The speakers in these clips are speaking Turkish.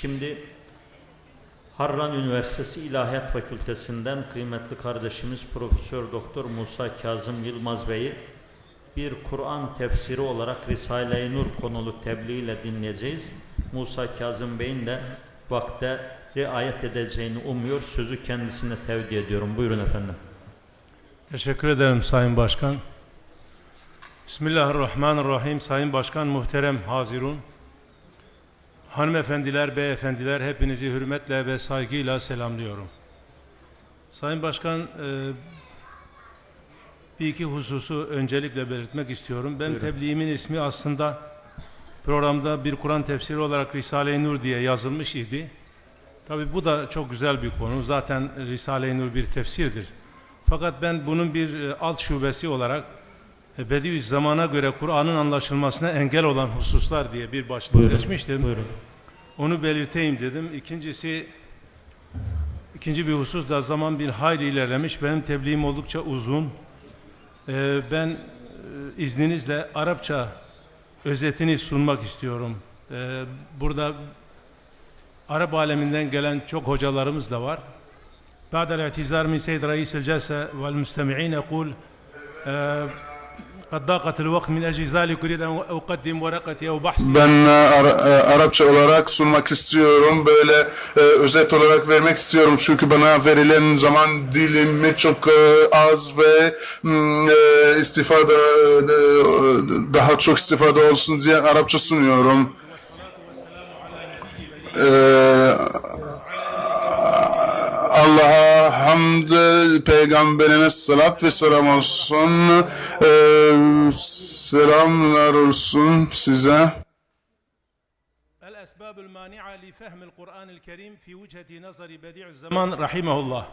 Şimdi Harran Üniversitesi İlahiyat Fakültesinden kıymetli kardeşimiz Profesör Doktor Musa Kazım Yılmaz Bey'i bir Kur'an tefsiri olarak Risale-i Nur konulu tebliğ ile dinleyeceğiz. Musa Kazım Bey'in de vakte riayet edeceğini umuyor. Sözü kendisine tevdi ediyorum. Buyurun efendim. Teşekkür ederim Sayın Başkan. Bismillahirrahmanirrahim. Sayın Başkan, muhterem hazirun. Hanımefendiler, beyefendiler hepinizi hürmetle ve saygıyla selamlıyorum. Sayın Başkan, e, bir iki hususu öncelikle belirtmek istiyorum. Ben tebliğimin ismi aslında programda bir Kur'an tefsiri olarak Risale-i Nur diye yazılmış idi. Tabi bu da çok güzel bir konu. Zaten Risale-i Nur bir tefsirdir. Fakat ben bunun bir e, alt şubesi olarak Bediüzzaman'a göre Kur'an'ın anlaşılmasına engel olan hususlar diye bir başlık Buyurun. seçmiştim. Buyurun. Onu belirteyim dedim. İkincisi ikinci bir husus da zaman bir hayli ilerlemiş. Benim tebliğim oldukça uzun. Ee, ben e, izninizle Arapça özetini sunmak istiyorum. Ee, burada Arap aleminden gelen çok hocalarımız da var. بعد الاعتذار من سيد رئيس الجلسة والمستمعين أقول Kad dâkatil vakt min ecli zâlik urid en ukaddim varakati ev bahsi. Ben e, e, Arapça olarak sunmak istiyorum. Böyle e, özet olarak vermek istiyorum. Çünkü bana verilen zaman dilimi çok e, az ve istifade daha çok istifade olsun diye Arapça sunuyorum. Allah'a hamd, peygamberine salat ve selam olsun. E, selamlar olsun size. الأسباب المانعة لفهم القرآن الكريم في وجهة نظر بديع الزمان رحمه الله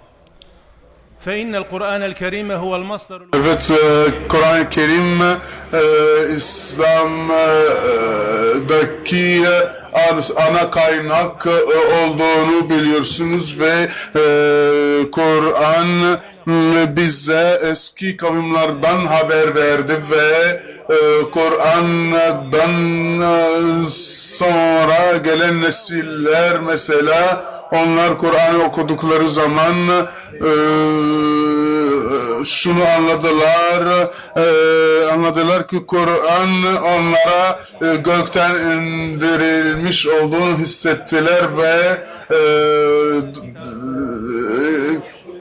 فإن القرآن الكريم هو المصدر الوحيد Evet, e, Kur'an-ı Kerim e, İslam'daki e, ana kaynak e, olduğunu biliyorsunuz ve e, Kur'an e, bize eski kavimlerden haber verdi ve e, Kur'an'dan e, sonra gelen nesiller mesela onlar Kur'an'ı okudukları zaman e, şunu anladılar e, anladılar ki Kur'an onlara e, gökten indirilmiş olduğunu hissettiler ve e, e,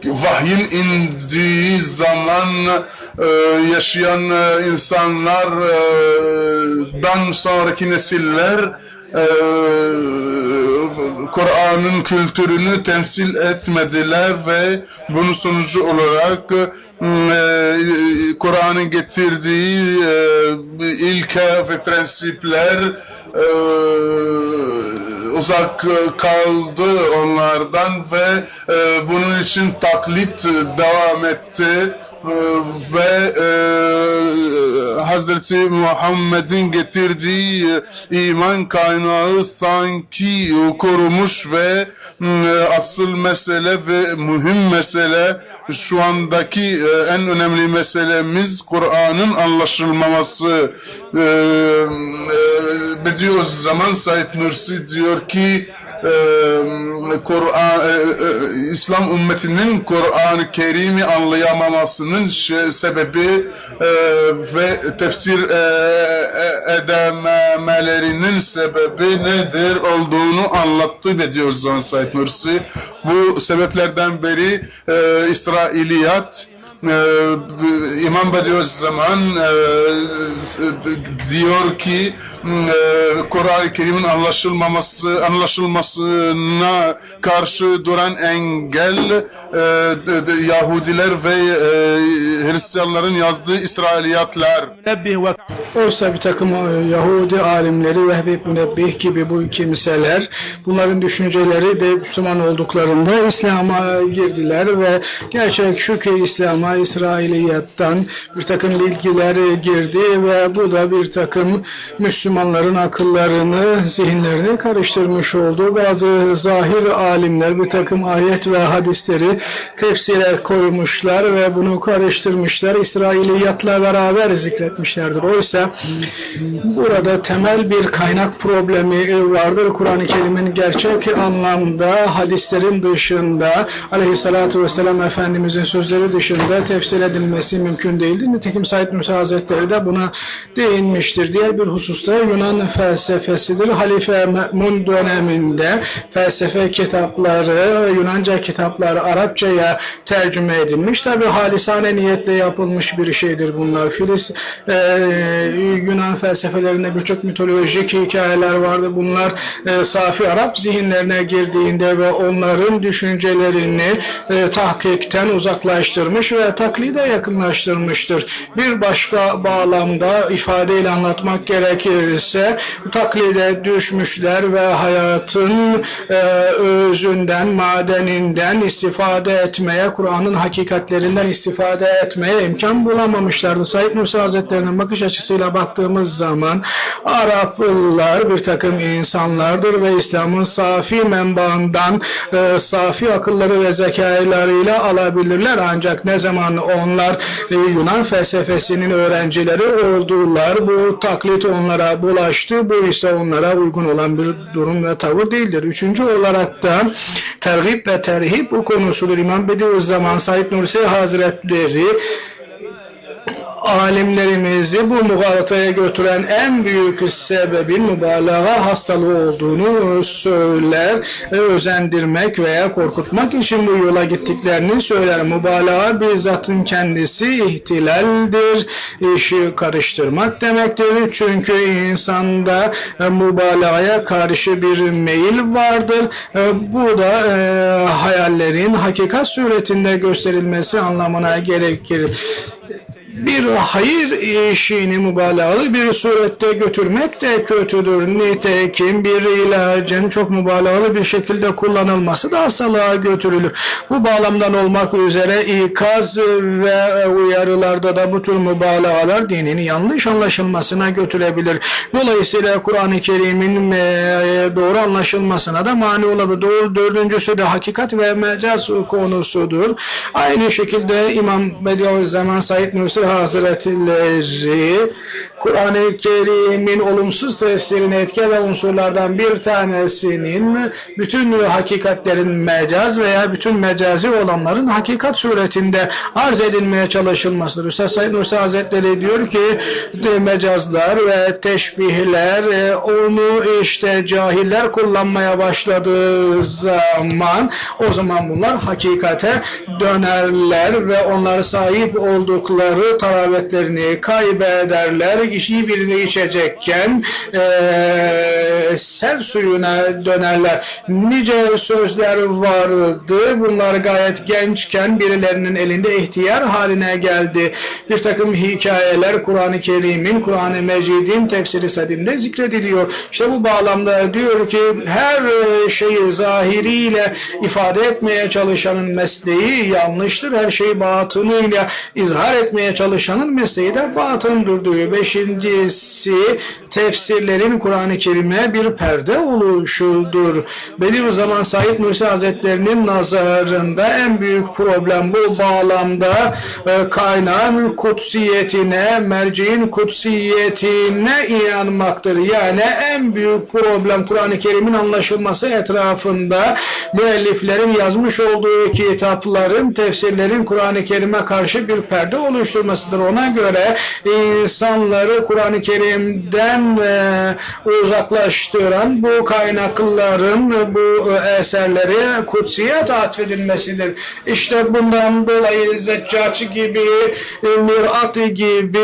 vahyin indiği zaman e, yaşayan e, insanlardan sonraki nesiller e, Kur'an'ın kültürünü temsil etmediler ve bunun sonucu olarak e, Kur'an'ın getirdiği e, ilke ve prensipler e, uzak kaldı onlardan ve e, bunun için taklit devam etti ve e, Hazreti Muhammed'in getirdiği e, iman kaynağı sanki korumuş ve asıl mesele ve mühim mesele şu andaki e, en önemli meselemiz Kur'an'ın anlaşılmaması. E, Bediüzzaman Said Nursi diyor ki e, Kur'an e, e, İslam ümmetinin Kur'an-ı Kerim'i anlayamamasının sebebi e, ve tefsir e, edememelerinin sebebi nedir olduğunu anlattı Bediüzzaman Said Nursi. Bu sebeplerden biri e, İsrailiyat e, İmam Bediüzzaman e, diyor ki ee, Kur'an-ı Kerim'in anlaşılmaması anlaşılmasına karşı duran engel e, Yahudiler ve e, Hristiyanların yazdığı İsrailiyatlar. Oysa bir takım e, Yahudi alimleri Vehbi Münebbih gibi bu kimseler bunların düşünceleri de Müslüman olduklarında İslam'a girdiler ve gerçek şu ki İslam'a İsrailiyattan bir takım bilgiler girdi ve bu da bir takım Müslüman Müslümanların akıllarını, zihinlerini karıştırmış oldu. Bazı zahir alimler bir takım ayet ve hadisleri tefsire koymuşlar ve bunu karıştırmışlar. İsrailiyatla beraber zikretmişlerdir. Oysa burada temel bir kaynak problemi vardır. Kur'an-ı Kerim'in gerçek anlamda hadislerin dışında aleyhissalatü vesselam Efendimizin sözleri dışında tefsir edilmesi mümkün değildir. Nitekim Said Musa Hazretleri de buna değinmiştir. Diğer bir hususta Yunan felsefesidir. Halife Me'mun döneminde felsefe kitapları, Yunanca kitaplar Arapçaya tercüme edilmiş. Tabi halisane niyetle yapılmış bir şeydir bunlar. Filiz e, Yunan felsefelerinde birçok mitolojik hikayeler vardı. Bunlar e, safi Arap zihinlerine girdiğinde ve onların düşüncelerini e, tahkikten uzaklaştırmış ve taklide yakınlaştırmıştır. Bir başka bağlamda ifadeyle anlatmak gerekirse taklide düşmüşler ve hayatın e, özünden, madeninden istifade etmeye, Kur'an'ın hakikatlerinden istifade etmeye imkan bulamamışlardı. Said Musa Hazretleri'nin bakış açısıyla baktığımız zaman Araplılar bir takım insanlardır ve İslam'ın safi menbaından e, safi akılları ve zekalarıyla alabilirler. Ancak ne zaman onlar e, Yunan felsefesinin öğrencileri oldular, bu taklit onlara bulaştı, bu ise onlara uygun olan bir durum ve tavır değildir. Üçüncü olarak da tergib ve terhib bu konusudur. İmam Bediüzzaman Said Nursi Hazretleri alimlerimizi bu mugalataya götüren en büyük sebebin mübalağa hastalığı olduğunu söyler, özendirmek veya korkutmak için bu yola gittiklerini söyler. Mübalağa bizzatın kendisi ihtilaldir, işi karıştırmak demektir. Çünkü insanda e, mübalağaya karşı bir meyil vardır. E, Bu da e, hayallerin hakikat suretinde gösterilmesi anlamına gerekir bir hayır işini mübalağalı bir surette götürmek de kötüdür. Nitekim bir ilacın çok mübalağalı bir şekilde kullanılması da hastalığa götürülür. Bu bağlamdan olmak üzere ikaz ve uyarılarda da bu tür mübalağalar dinin yanlış anlaşılmasına götürebilir. Dolayısıyla Kur'an-ı Kerim'in e, doğru anlaşılmasına da mani olabilir. Doğru, dördüncüsü de hakikat ve mecaz konusudur. Aynı şekilde İmam Bediüzzaman Said Nursi Hazretleri Kur'an-ı Kerim'in olumsuz tefsirine etken unsurlardan bir tanesinin bütün hakikatlerin mecaz veya bütün mecazi olanların hakikat suretinde arz edilmeye çalışılmasıdır. Üstad Said Nursi Hazretleri diyor ki mecazlar ve teşbihler e, onu işte cahiller kullanmaya başladığı zaman o zaman bunlar hakikate dönerler ve onlar sahip oldukları taravetlerini kaybederler. İşi birini içecekken e, sel suyuna dönerler. Nice sözler vardı. Bunlar gayet gençken birilerinin elinde ihtiyar haline geldi. Bir takım hikayeler Kur'an-ı Kerim'in, Kur'an-ı Mecid'in tefsiri sadinde zikrediliyor. İşte bu bağlamda diyor ki her şeyi zahiriyle ifade etmeye çalışanın mesleği yanlıştır. Her şeyi batınıyla izhar etmeye çalışanın mesleği de batındır diyor. Beşincisi tefsirlerin Kur'an-ı Kerim'e bir perde oluşudur. Bediüzzaman Said Nursi Hazretlerinin nazarında en büyük problem bu bağlamda e, kaynağın kutsiyetine, merceğin kutsiyetine inanmaktır. Yani en büyük problem Kur'an-ı Kerim'in anlaşılması etrafında müelliflerin yazmış olduğu kitapların, tefsirlerin Kur'an-ı Kerim'e karşı bir perde oluşturmasıdır. Ona göre insanları Kur'an-ı Kerim'den e, uzaklaştıran bu kaynakların, bu eserleri kutsiyet atfedilmesidir. İşte bundan dolayı Zeccaci gibi, Mirat gibi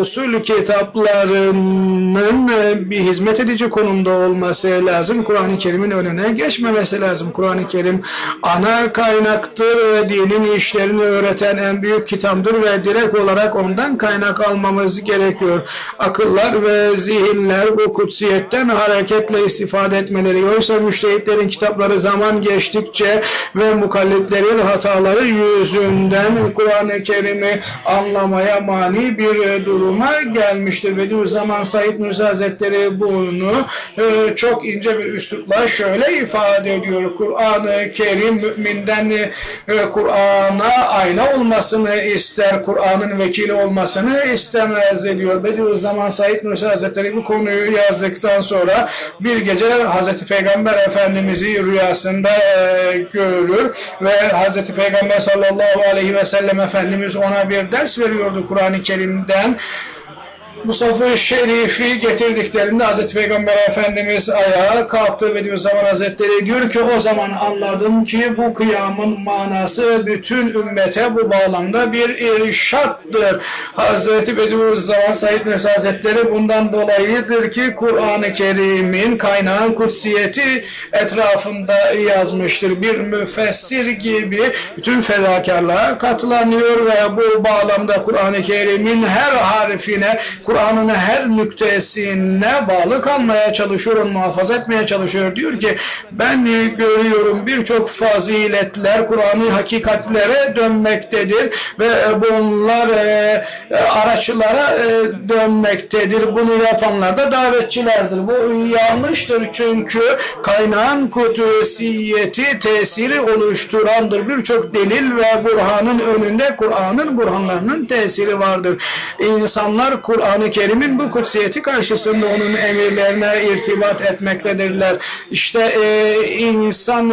usul kitaplarının bir hizmet edici konumda olması lazım. Kur'an-ı Kerim'in önüne geçmemesi lazım. Kur'an-ı Kerim ana kaynaktır ve dinin işlerini öğreten en büyük kitaptır ve direkt olarak ondan kaynak almamız gerekiyor. Akıllar ve zihinler bu kutsiyetten hareketle istifade etmeleri. Oysa müştehitlerin kitapları zaman geçtikçe ve mukallitlerin hataları yüzünden Kur'an-ı Kerim'i anlamaya mani bir duruma gelmiştir. Bediüzzaman Said Nursi Hazretleri bunu e, çok ince bir üslupla şöyle ifade ediyor. Kur'an-ı Kerim müminden e, Kur'an'a ayna olmasını ister, Kur'an'ın vekili olmasını istemez diyor. Bediüzzaman Said Nursi Hazretleri bu konuyu yazdıktan sonra bir gece Hazreti Peygamber Efendimiz'i rüyasında e, görür ve Hazreti Peygamber sallallahu aleyhi ve sellem Efendimiz ona bir ders veriyordu Kur'an-ı Kerim'den. Mustafa Şerif'i getirdiklerinde Hazreti Peygamber Efendimiz ayağa kalktı Bediüzzaman Hazretleri diyor ki o zaman anladım ki bu kıyamın manası bütün ümmete bu bağlamda bir irşattır. Hazreti Bediüzzaman Said Nursi Hazretleri bundan dolayıdır ki Kur'an-ı Kerim'in kaynağın kutsiyeti etrafında yazmıştır. Bir müfessir gibi bütün fedakarlığa katılanıyor ve bu bağlamda Kur'an-ı Kerim'in her harfine Kur'an'ın her nüktesine bağlı kalmaya çalışıyor, muhafaza etmeye çalışıyor. Diyor ki ben görüyorum birçok faziletler Kur'an'ı hakikatlere dönmektedir ve bunlar e, e, araçlara e, dönmektedir. Bunu yapanlar da davetçilerdir. Bu yanlıştır çünkü kaynağın kudüsiyeti tesiri oluşturandır. Birçok delil ve burhanın önünde Kur'an'ın burhanlarının tesiri vardır. İnsanlar Kur'an-ı Kerim'in bu kutsiyeti karşısında onun emirlerine irtibat etmektedirler. İşte e, insan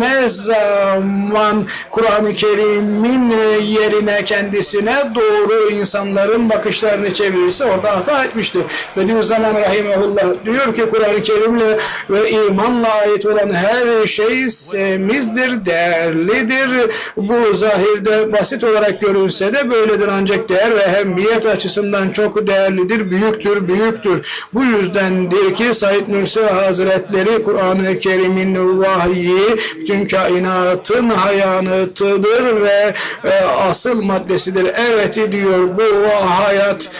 ne zaman Kur'an-ı Kerim'in yerine kendisine doğru insanların bakışlarını çevirirse orada hata etmiştir. Bediüzzaman Rahimehullah diyor ki Kur'an-ı Kerim'le ve imanla ait olan her şey semizdir, değerlidir. Bu zahirde basit olarak görünse de böyledir ancak değer ve ehemmiyet açısından çok değerlidir, büyüktür, büyüktür. Bu yüzdendir ki Said Nursi Hazretleri Kur'an-ı Kerim'in vahyi bütün kainatın hayanatıdır ve e, asıl maddesidir. Evet diyor bu hayat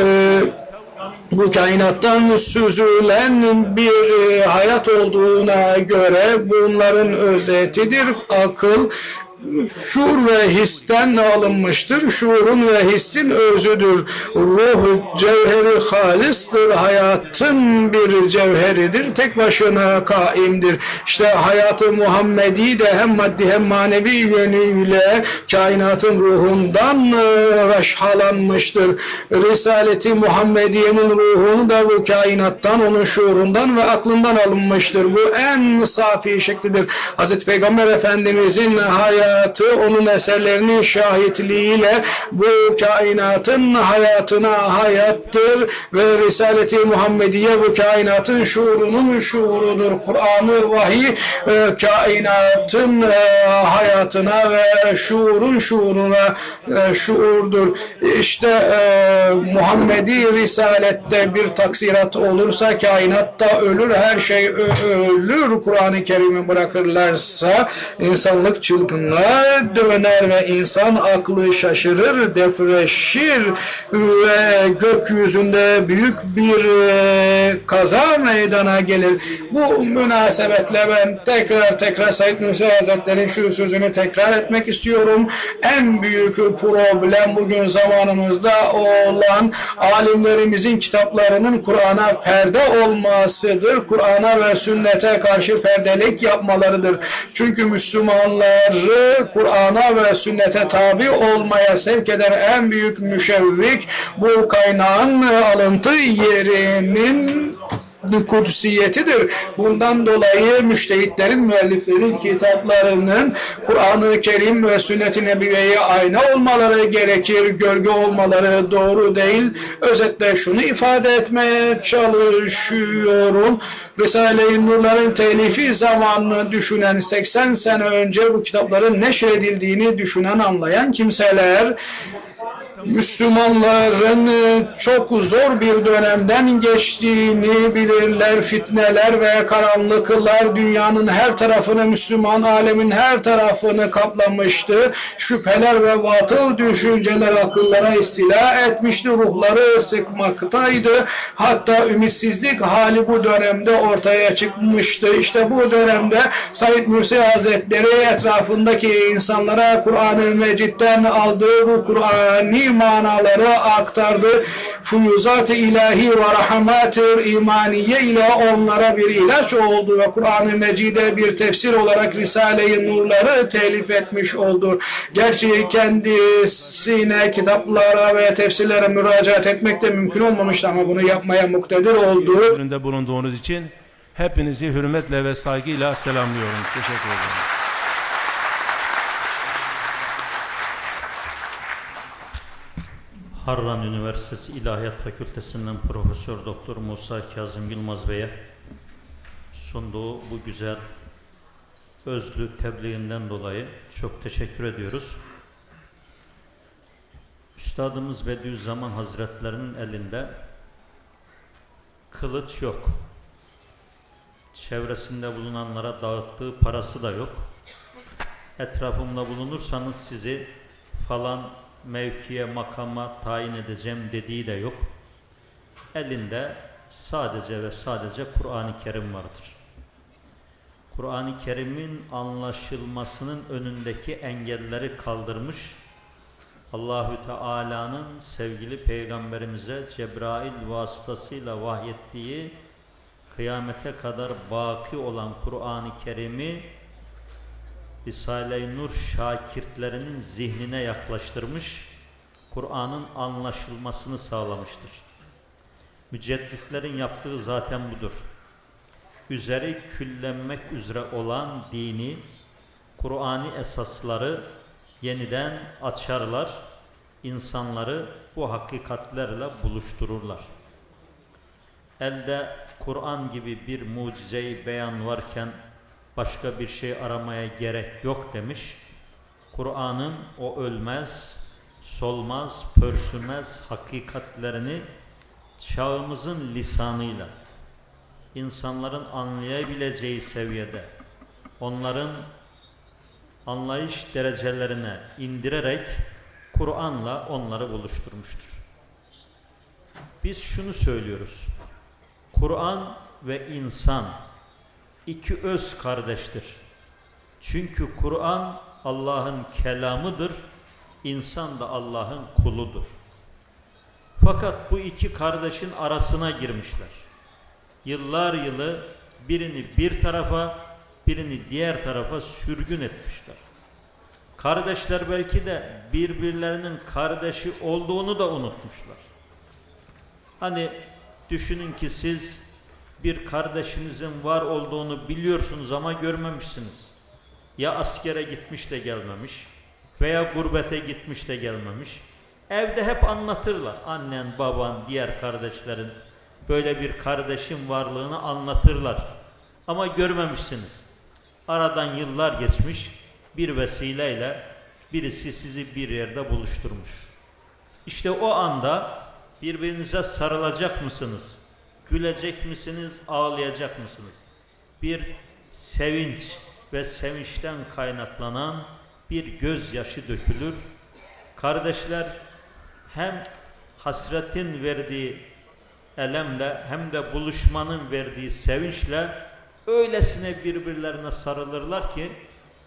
e, bu kainattan süzülen bir e, hayat olduğuna göre bunların özetidir. Akıl, şuur ve histen alınmıştır. Şuurun ve hissin özüdür. Ruh cevheri halistır. Hayatın bir cevheridir. Tek başına kaimdir. İşte hayatı Muhammedi de hem maddi hem manevi yönüyle kainatın ruhundan raşhalanmıştır. Risaleti Muhammediye'nin ruhunu da bu kainattan, onun şuurundan ve aklından alınmıştır. Bu en safi şeklidir. Hazreti Peygamber Efendimizin hayatı hayatı onun eserlerinin şahitliğiyle bu kainatın hayatına hayattır ve Risaleti Muhammediye bu kainatın şuurunun şuurudur. Kur'an'ı vahiy e, kainatın e, hayatına ve şuurun şuuruna e, şuurdur. İşte e, Muhammedi Risalette bir taksirat olursa kainatta ölür, her şey ölür. Kur'an-ı Kerim'i bırakırlarsa insanlık çılgınlığa döner ve insan aklı şaşırır, depreşir ve gökyüzünde büyük bir e, kaza meydana gelir. Bu münasebetle ben tekrar tekrar Said Nursi Hazretleri'nin şu sözünü tekrar etmek istiyorum. En büyük problem bugün zamanımızda olan alimlerimizin kitaplarının Kur'an'a perde olmasıdır. Kur'an'a ve sünnete karşı perdelik yapmalarıdır. Çünkü Müslümanları Kur'an'a ve sünnete tabi olmaya sevk eden en büyük müşevvik bu kaynağın alıntı yerinin kudsiyetidir. Bundan dolayı müştehitlerin, müelliflerin kitaplarının Kur'an-ı Kerim ve sünnet-i nebiveye ayna olmaları gerekir, gölge olmaları doğru değil. Özetle şunu ifade etmeye çalışıyorum. Risale-i Nurların telifi zamanını düşünen 80 sene önce bu kitapların neşredildiğini düşünen, anlayan kimseler Müslümanların çok zor bir dönemden geçtiğini bilirler. Fitneler ve karanlıklar dünyanın her tarafını, Müslüman alemin her tarafını kaplamıştı. Şüpheler ve batıl düşünceler akıllara istila etmişti. Ruhları sıkmaktaydı. Hatta ümitsizlik hali bu dönemde ortaya çıkmıştı. İşte bu dönemde Said Nursi Hazretleri etrafındaki insanlara Kur'an-ı Mecid'den aldığı bu Kur'ani manaları aktardı. Fuyuzat-ı ilahi ve rahmat-ı imaniye ile onlara bir ilaç oldu ve Kur'an-ı Mecid'e bir tefsir olarak Risale-i Nurları telif etmiş oldu. Gerçi kendisine kitaplara ve tefsirlere müracaat etmek de mümkün olmamıştı ama bunu yapmaya muktedir oldu. Bulunduğunuz için hepinizi hürmetle ve saygıyla selamlıyorum. Teşekkür ederim. Harran Üniversitesi İlahiyat Fakültesinden Profesör Doktor Musa Kazım Yılmaz Bey'e sunduğu bu güzel özlü tebliğinden dolayı çok teşekkür ediyoruz. Üstadımız Bediüzzaman Hazretlerinin elinde kılıç yok. Çevresinde bulunanlara dağıttığı parası da yok. Etrafımda bulunursanız sizi falan mevkiye, makama tayin edeceğim dediği de yok. Elinde sadece ve sadece Kur'an-ı Kerim vardır. Kur'an-ı Kerim'in anlaşılmasının önündeki engelleri kaldırmış. Allahü Teala'nın sevgili peygamberimize Cebrail vasıtasıyla vahyettiği kıyamete kadar baki olan Kur'an-ı Kerim'i Risale-i Nur şakirtlerinin zihnine yaklaştırmış, Kur'an'ın anlaşılmasını sağlamıştır. Mücedditlerin yaptığı zaten budur. Üzeri küllenmek üzere olan dini, Kur'an'i esasları yeniden açarlar, insanları bu hakikatlerle buluştururlar. Elde Kur'an gibi bir mucizeyi beyan varken başka bir şey aramaya gerek yok demiş. Kur'an'ın o ölmez, solmaz, pörsümez hakikatlerini çağımızın lisanıyla insanların anlayabileceği seviyede onların anlayış derecelerine indirerek Kur'an'la onları buluşturmuştur. Biz şunu söylüyoruz. Kur'an ve insan iki öz kardeştir. Çünkü Kur'an Allah'ın kelamıdır, insan da Allah'ın kuludur. Fakat bu iki kardeşin arasına girmişler. Yıllar yılı birini bir tarafa, birini diğer tarafa sürgün etmişler. Kardeşler belki de birbirlerinin kardeşi olduğunu da unutmuşlar. Hani düşünün ki siz bir kardeşinizin var olduğunu biliyorsunuz ama görmemişsiniz. Ya askere gitmiş de gelmemiş veya gurbete gitmiş de gelmemiş. Evde hep anlatırlar. Annen, baban, diğer kardeşlerin böyle bir kardeşin varlığını anlatırlar. Ama görmemişsiniz. Aradan yıllar geçmiş bir vesileyle birisi sizi bir yerde buluşturmuş. İşte o anda birbirinize sarılacak mısınız? Gülecek misiniz, ağlayacak mısınız? Bir sevinç ve sevinçten kaynaklanan bir gözyaşı dökülür. Kardeşler hem hasretin verdiği elemle hem de buluşmanın verdiği sevinçle öylesine birbirlerine sarılırlar ki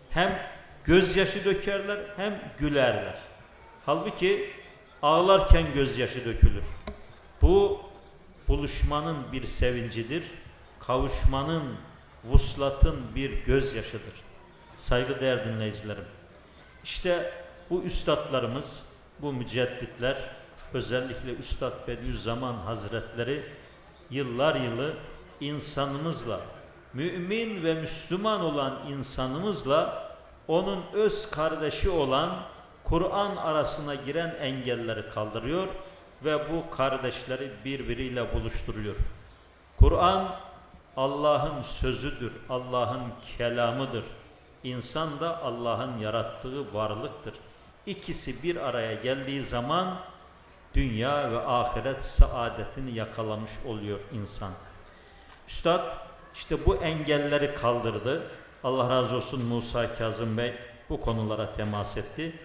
hem gözyaşı dökerler hem gülerler. Halbuki ağlarken gözyaşı dökülür. Bu buluşmanın bir sevincidir. Kavuşmanın, vuslatın bir gözyaşıdır. Saygıdeğer dinleyicilerim. İşte bu üstadlarımız, bu mücedditler, özellikle Üstad Bediüzzaman Hazretleri yıllar yılı insanımızla, mümin ve Müslüman olan insanımızla onun öz kardeşi olan Kur'an arasına giren engelleri kaldırıyor ve bu kardeşleri birbiriyle buluşturuyor. Kur'an Allah'ın sözüdür, Allah'ın kelamıdır. İnsan da Allah'ın yarattığı varlıktır. İkisi bir araya geldiği zaman dünya ve ahiret saadetini yakalamış oluyor insan. Üstad işte bu engelleri kaldırdı. Allah razı olsun Musa Kazım Bey bu konulara temas etti.